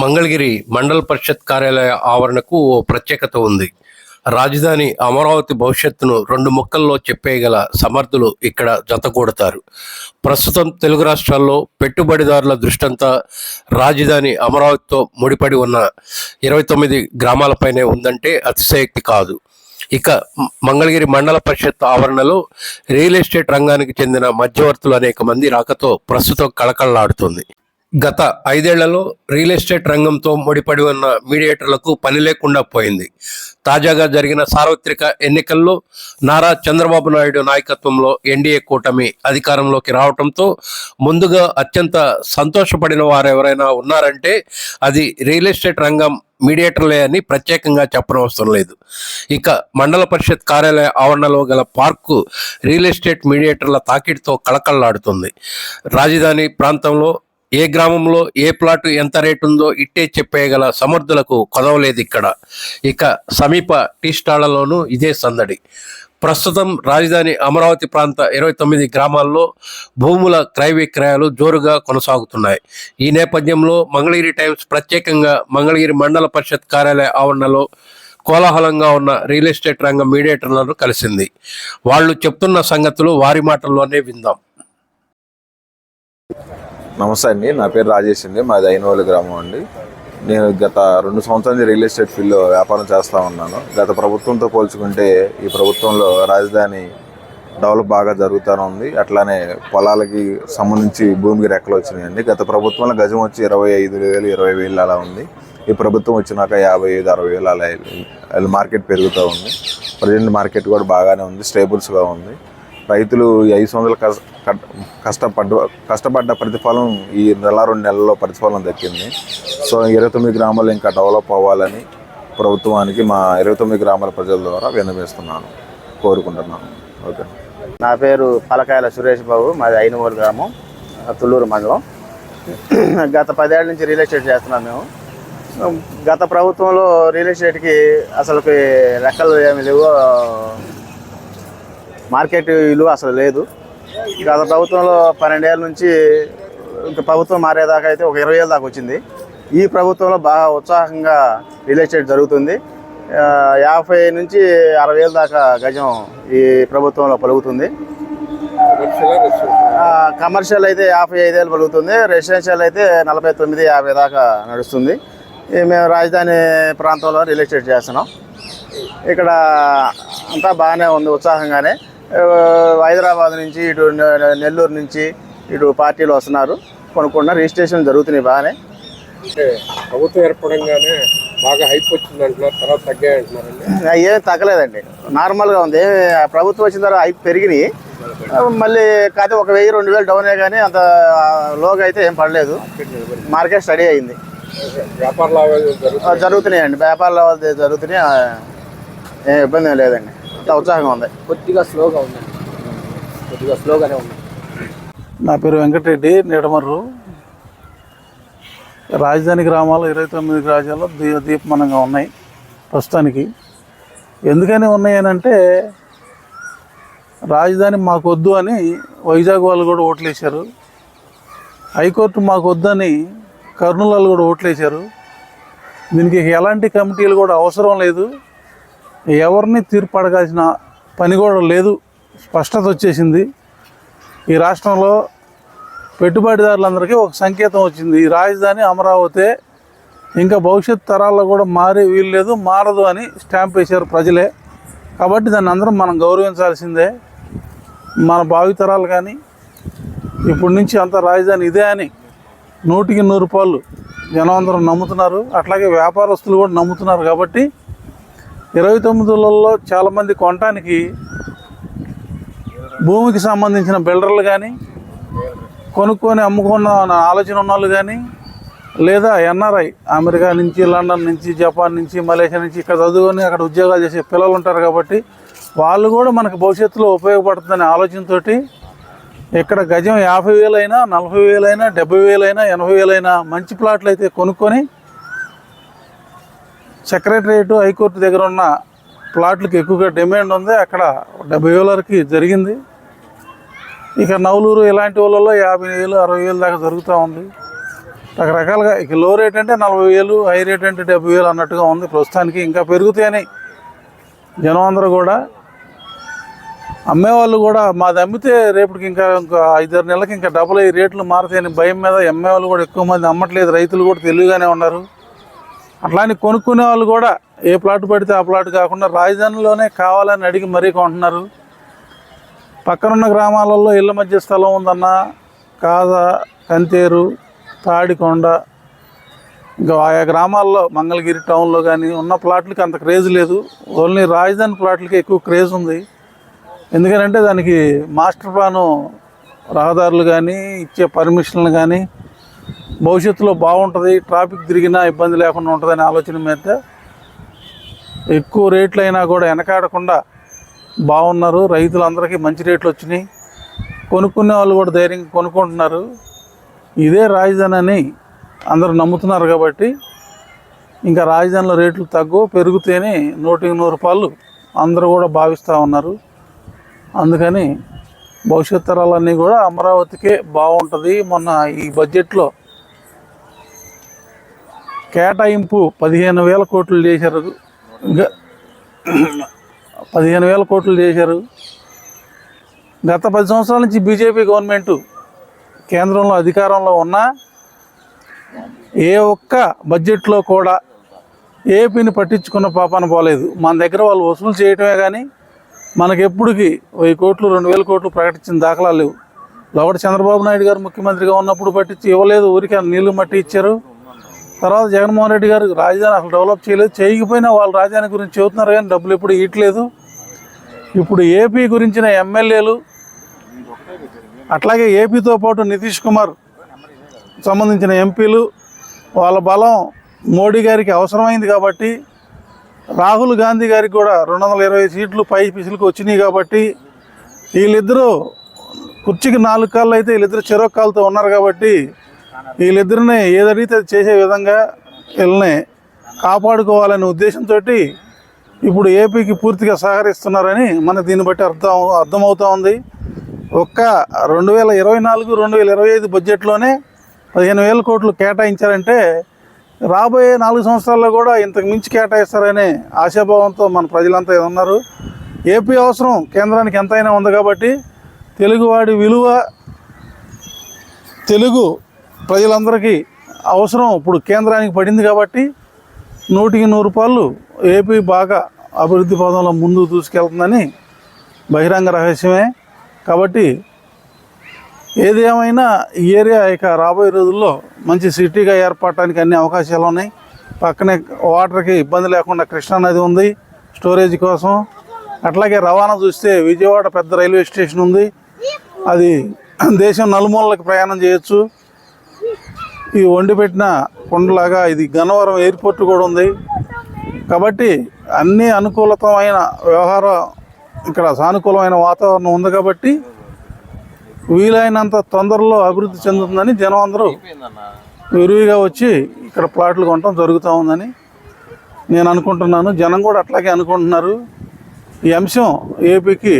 మంగళగిరి మండల పరిషత్ కార్యాలయ ఆవరణకు ఓ ప్రత్యేకత ఉంది. రాజధాని అమరావతి భవిష్యత్తును రెండు ముక్కల్లో చెప్పేయగల సమర్థులు ఇక్కడ జతకూడతారు. ప్రస్తుతం తెలుగు రాష్ట్రాల్లో పెట్టుబడిదారుల దృష్టంతా రాజధాని అమరావతితో ముడిపడి ఉన్న ఇరవై తొమ్మిది గ్రామాలపైనే ఉందంటే అతిశయోక్తి కాదు. ఇక మంగళగిరి మండల పరిషత్ ఆవరణలో రియల్ ఎస్టేట్ రంగానికి చెందిన మధ్యవర్తులు అనేక మంది రాకతో ప్రస్తుతం కళకళలాడుతుంది. గత ఐదేళ్ళలో రియల్ ఎస్టేట్ రంగంతో ముడిపడి ఉన్న మీడియేటర్లకు పని లేకుండా పోయింది. తాజాగా జరిగిన సార్వత్రిక ఎన్నికల్లో నారా చంద్రబాబు నాయుడు నాయకత్వంలో ఎన్డీఏ కూటమి అధికారంలోకి రావడంతో ముందుగా అత్యంత సంతోషపడిన వారు ఎవరైనా ఉన్నారంటే అది రియల్ ఎస్టేట్ రంగం మీడియేటర్లే అని ప్రత్యేకంగా చెప్పనవసరం లేదు. ఇక మండల పరిషత్ కార్యాలయ ఆవరణలో గల పార్కు రియల్ ఎస్టేట్ మీడియేటర్ల తాకిడితో కళకళలాడుతుంది. రాజధాని ప్రాంతంలో ఏ గ్రామంలో ఏ ప్లాటు ఎంత రేటు ఉందో ఇట్టే చెప్పేయగల సమర్థులకు కొదవలేదు ఇక్కడ. ఇక సమీప టీ స్టాళ్ళలోనూ ఇదే సందడి. ప్రస్తుతం రాజధాని అమరావతి ప్రాంత ఇరవై తొమ్మిది గ్రామాల్లో భూముల క్రయ విక్రయాలు జోరుగా కొనసాగుతున్నాయి. ఈ నేపథ్యంలో మంగళగిరి టైమ్స్ ప్రత్యేకంగా మంగళగిరి మండల పరిషత్ కార్యాలయ ఆవరణలో కోలాహలంగా ఉన్న రియల్ ఎస్టేట్ రంగ మీడియేటర్లను కలిసింది. వాళ్ళు చెప్తున్న సంగతులు వారి మాటల్లోనే విందాం. నమస్తే అండి నా పేరు రాజేష్ అండి మాది అయినవల్లి గ్రామం అండి. నేను గత రెండు సంవత్సరాల నుంచి రియల్ ఎస్టేట్ ఫీల్డ్లో వ్యాపారం చేస్తూ ఉన్నాను. గత ప్రభుత్వంతో పోల్చుకుంటే ఈ ప్రభుత్వంలో రాజధాని డెవలప్ బాగా జరుగుతూనే ఉంది. అట్లానే పొలాలకి సంబంధించి భూమికి రెక్కలు వచ్చినాయండి. గత ప్రభుత్వంలో గజం వచ్చి ఇరవై ఐదు వేలు ఇరవై వేలు అలా ఉంది. ఈ ప్రభుత్వం వచ్చినాక యాభై ఐదు అరవై వేలు అలా మార్కెట్ పెరుగుతూ ఉంది. ప్రజెంట్ మార్కెట్ కూడా బాగానే ఉంది స్టేబుల్స్గా ఉంది. రైతులు ఐదు సంవత్సరాలు కష్ట కష్టపడ్డ కష్టపడ్డ ప్రతిఫలం ఈ నెల రెండు నెలల్లో ప్రతిఫలం దక్కింది. సో ఇరవై తొమ్మిది గ్రామాలు ఇంకా డెవలప్ అవ్వాలని ప్రభుత్వానికి మా ఇరవై తొమ్మిది గ్రామాల ప్రజల ద్వారా విన్నవిస్తున్నాను కోరుకుంటున్నాను. ఓకే. నా పేరు పలకాయల సురేష్ బాబు మాది ఐనమూరు గ్రామం తుళ్ళూరు మండలం. గత పదేళ్ళ నుంచి రియల్ ఎస్టేట్ చేస్తున్నాం మేము. గత ప్రభుత్వంలో రియల్ ఎస్టేట్కి అసలుకి లెక్కలు ఏమి లేవు మార్కెట్ విలువ అసలు లేదు. గత ప్రభుత్వంలో పన్నెండేళ్ళ నుంచి ఇంకా ప్రభుత్వం మారేదాకా అయితే ఒక ఇరవై ఏళ్ళ దాకా వచ్చింది. ఈ ప్రభుత్వంలో బాగా ఉత్సాహంగా రియల్ ఎస్టేట్ జరుగుతుంది. యాభై నుంచి అరవై ఏళ్ళ దాకా గజం ఈ ప్రభుత్వంలో పలుకుతుంది. కమర్షియల్ అయితే యాభై ఐదేళ్ళు పలుకుతుంది. రెసిడెన్షియల్ అయితే నలభై తొమ్మిది యాభై దాకా నడుస్తుంది. మేము రాజధాని ప్రాంతంలో రియల్ ఎస్టేట్ చేస్తున్నాం. ఇక్కడ అంతా బాగానే ఉంది ఉత్సాహంగానే. హైదరాబాద్ నుంచి ఇటు నెల్లూరు నుంచి ఇటు పార్టీలు వస్తున్నారు కొనుక్కున్న రిజిస్ట్రేషన్ జరుగుతున్నాయి బాగానే. ప్రభుత్వం ఏర్పడంగానే బాగా హైప్ వచ్చింది అంటున్నారు తర్వాత తగ్గాయి అంటున్నారండి. ఏం తగ్గలేదండి. నార్మల్గా ఉంది. ప్రభుత్వం వచ్చిన తర్వాత అవి పెరిగినాయి. మళ్ళీ కాకపోతే ఒక వెయ్యి రెండు వేలు డౌనే కానీ అంత లోగా అయితే ఏం పడలేదు. మార్కెట్ స్టడీ అయింది. వ్యాపార లావాదేవీలు జరుగుతున్నాయండి. వ్యాపార లావాదేవీలు జరుగుతున్నాయి. ఏం ఇబ్బంది లేదండి. అంత ఉత్సాహంగా ఉంది. కొద్దిగా స్లోగా ఉందండి కొద్దిగా స్లోగానే ఉంది. నా పేరు వెంకటరెడ్డి నీడమర్రు. రాజధాని గ్రామాలు ఇరవై తొమ్మిది గ్రామాలు దీ దీపమానంగా ఉన్నాయి ప్రస్తుతానికి. ఎందుకని ఉన్నాయి అని అంటే రాజధాని మాకు వద్దు అని వైజాగ్ వాళ్ళు కూడా ఓట్లేశారు. హైకోర్టు మాకు వద్దని కర్నూలు వాళ్ళు కూడా ఓట్లేశారు. దీనికి ఎలాంటి కమిటీలు కూడా అవసరం లేదు. ఎవరిని తీర్పు అడగాల్సిన పని కూడా లేదు. స్పష్టత వచ్చేసింది. ఈ రాష్ట్రంలో పెట్టుబడిదారులందరికీ ఒక సంకేతం వచ్చింది. ఈ రాజధాని అమరావతి ఇంకా భవిష్యత్ తరాల్లో కూడా మారే వీలు లేదు మారదు అని స్టాంప్ వేశారు ప్రజలే. కాబట్టి దాన్ని అందరం మనం గౌరవించాల్సిందే. మన భావితరాలు కానీ ఇప్పటి నుంచి అంత రాజధాని ఇదే అని నూటికి నూరు రూపాయలు జనం అందరం నమ్ముతున్నారు. అట్లాగే వ్యాపారస్తులు కూడా నమ్ముతున్నారు కాబట్టి ఇరవై తొమ్మిదిలలో చాలామంది కొనటానికి భూమికి సంబంధించిన బిల్డర్లు కానీ కొనుక్కొని అమ్ముకున్న ఆలోచన ఉన్న వాళ్ళు కానీ లేదా ఎన్ఆర్ఐ అమెరికా నుంచి లండన్ నుంచి జపాన్ నుంచి మలేషియా నుంచి ఇక్కడ చదువుకొని అక్కడ ఉద్యోగాలు చేసే పిల్లలు ఉంటారు కాబట్టి వాళ్ళు కూడా మనకు భవిష్యత్తులో ఉపయోగపడుతుందనే ఆలోచనతో ఇక్కడ గజం యాభై వేలైనా నలభై వేలైనా డెబ్బై వేలైనా ఎనభై వేలైనా మంచి ప్లాట్లు అయితే కొనుక్కొని సెక్రటరియట్ హైకోర్టు దగ్గర ఉన్న ప్లాట్లకు ఎక్కువగా డిమాండ్ ఉంది. అక్కడ డెబ్బై వేల వరకు జరిగింది. ఇక నవలూరు ఇలాంటి వాళ్ళలో యాభై వేలు అరవై వేలు దాకా జరుగుతూ ఉంది. రకరకాలుగా ఇక లో రేట్ అంటే నలభై వేలు హై రేట్ అంటే డెబ్బై వేలు అన్నట్టుగా ఉంది. ప్రస్తుతానికి ఇంకా పెరుగుతాయని జనం అందరూ కూడా అమ్మేవాళ్ళు కూడా మాది అమ్మితే రేపటికి ఇంకా ఇంకా ఐదారు నెలలకి ఇంకా డబుల్ అయ్యి రేట్లు మారుతాయని భయం మీద అమ్మేవాళ్ళు కూడా ఎక్కువ మంది అమ్మట్లేదు. రైతులు కూడా తెలివిగానే ఉన్నారు. అట్లానే కొనుక్కునే వాళ్ళు కూడా ఏ ప్లాట్ పడితే ఆ ప్లాట్ కాకుండా రాజధానిలోనే కావాలని అడిగి మరీ కొంటున్నారు. పక్కనున్న గ్రామాలలో ఇళ్ళ మధ్య స్థలం ఉందన్న కాద కంతేరు తాడికొండ ఇంకా ఆయా గ్రామాల్లో మంగళగిరి టౌన్లో కానీ ఉన్న ప్లాట్లకి అంత క్రేజ్ లేదు. ఓన్లీ రాజధాని ప్లాట్లకి ఎక్కువ క్రేజ్ ఉంది. ఎందుకంటే దానికి మాస్టర్ ప్లాను రహదారులు కానీ ఇచ్చే పర్మిషన్లు కానీ భవిష్యత్తులో బాగుంటుంది ట్రాఫిక్ తిరిగినా ఇబ్బంది లేకుండా ఉంటుందనే ఆలోచన మీద ఎక్కువ రేట్లు అయినా కూడా వెనకాడకుండా బాగున్నారు. రైతులందరికీ మంచి రేట్లు వచ్చినాయి. కొనుక్కునే వాళ్ళు కూడా ధైర్యంగా కొనుక్కుంటున్నారు. ఇదే రాజధాని అని అందరూ నమ్ముతున్నారు కాబట్టి ఇంకా రాజధానిలో రేట్లు తగ్గు పెరుగుతేనే నూటికి నూరు రూపాయలు అందరూ కూడా భావిస్తూ ఉన్నారు. అందుకని భవిష్యత్ తరాలన్నీ కూడా అమరావతికే బాగుంటుంది. మొన్న ఈ బడ్జెట్లో కేటాయింపు పదిహేను వేల కోట్లు చేశారు. పదిహేను వేల కోట్లు చేశారు. గత పది సంవత్సరాల నుంచి బీజేపీ గవర్నమెంట్ కేంద్రంలో అధికారంలో ఉన్నా ఏ ఒక్క బడ్జెట్లో కూడా ఏపీని పట్టించుకున్న పాపాన పోలేదు. మన దగ్గర వాళ్ళు వసూలు చేయటమే కానీ మనకి వెయ్యి కోట్లు రెండు వేల కోట్లు ప్రకటించిన దాఖలాలు లేవు. లోపల చంద్రబాబు నాయుడు గారు ముఖ్యమంత్రిగా ఉన్నప్పుడు పట్టించి ఇవ్వలేదు. ఊరికి నీళ్ళు మట్టి ఇచ్చారు. తర్వాత జగన్మోహన్ రెడ్డి గారు రాజధాని అసలు డెవలప్ చేయలేదు. చేయకపోయినా వాళ్ళు రాజధాని గురించి చెబుతున్నారు కానీ డబ్బులు ఎప్పుడు ఇయట్లేదు ఇప్పుడు ఏపీ గురించిన ఎమ్మెల్యేలు అట్లాగే ఏపీతో పాటు నితీష్ కుమార్ సంబంధించిన ఎంపీలు వాళ్ళ బలం మోడీ గారికి అవసరమైంది కాబట్టి రాహుల్ గాంధీ గారికి కూడా రెండు వందల ఇరవై సీట్లు పై పిసులకు వచ్చినాయి కాబట్టి వీళ్ళిద్దరూ కుర్చీకి నాలుగు కాళ్ళు అయితే వీళ్ళిద్దరు చెరొక కాళ్ళతో ఉన్నారు కాబట్టి వీళ్ళిద్దరిని ఏదడిగితే అది చేసే విధంగా వీళ్ళని కాపాడుకోవాలనే ఉద్దేశంతో ఇప్పుడు ఏపీకి పూర్తిగా సహకరిస్తున్నారని మనకు దీన్ని బట్టి అర్థం అర్థమవుతా ఉంది. ఒక్క రెండు వేల ఇరవై నాలుగు రెండు వేల ఇరవై ఐదు బడ్జెట్లోనే పదిహేను వేల కోట్లు కేటాయించారంటే రాబోయే నాలుగు సంవత్సరాల్లో కూడా ఇంతకు మించి కేటాయిస్తారనే ఆశాభావంతో మన ప్రజలంతా ఉన్నారు. ఏపీ అవసరం కేంద్రానికి ఎంతైనా ఉంది కాబట్టి తెలుగువాడి విలువ తెలుగు ప్రజలందరికీ అవసరం ఇప్పుడు కేంద్రానికి పడింది కాబట్టి నూటికి నూరు రూపాయలు ఏపీ బాగా అభివృద్ధి పదంలో ముందు దూసుకెళ్తుందని బహిరంగ రహస్యమే. కాబట్టి ఏది ఏమైనా ఈ ఏరియా ఇక రాబోయే రోజుల్లో మంచి సిటీగా ఏర్పడటానికి అన్ని అవకాశాలు ఉన్నాయి. పక్కనే వాటర్కి ఇబ్బంది లేకుండా కృష్ణానది ఉంది స్టోరేజ్ కోసం. అట్లాగే రవాణా చూస్తే విజయవాడ పెద్ద రైల్వే స్టేషన్ ఉంది. అది దేశం నలుమూలలకు ప్రయాణం చేయొచ్చు. ఈ వండి పెట్టిన కొండలాగా ఇది గన్నవరం ఎయిర్పోర్ట్ కూడా ఉంది. కాబట్టి అన్ని అనుకూలతమైన వ్యవహారం ఇక్కడ సానుకూలమైన వాతావరణం ఉంది కాబట్టి వీలైనంత తొందరలో అభివృద్ధి చెందుతుందని జనం అందరూ విరివిగా వచ్చి ఇక్కడ ప్లాట్లు కొనడం జరుగుతూ ఉందని నేను అనుకుంటున్నాను. జనం కూడా అట్లాగే అనుకుంటున్నారు. ఈ అంశం ఏపీకి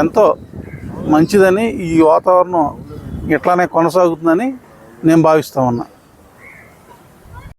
ఎంతో మంచిదని ఈ వాతావరణం ఇట్లానే కొనసాగుతుందని నేను భావిస్తూ ఉన్నా.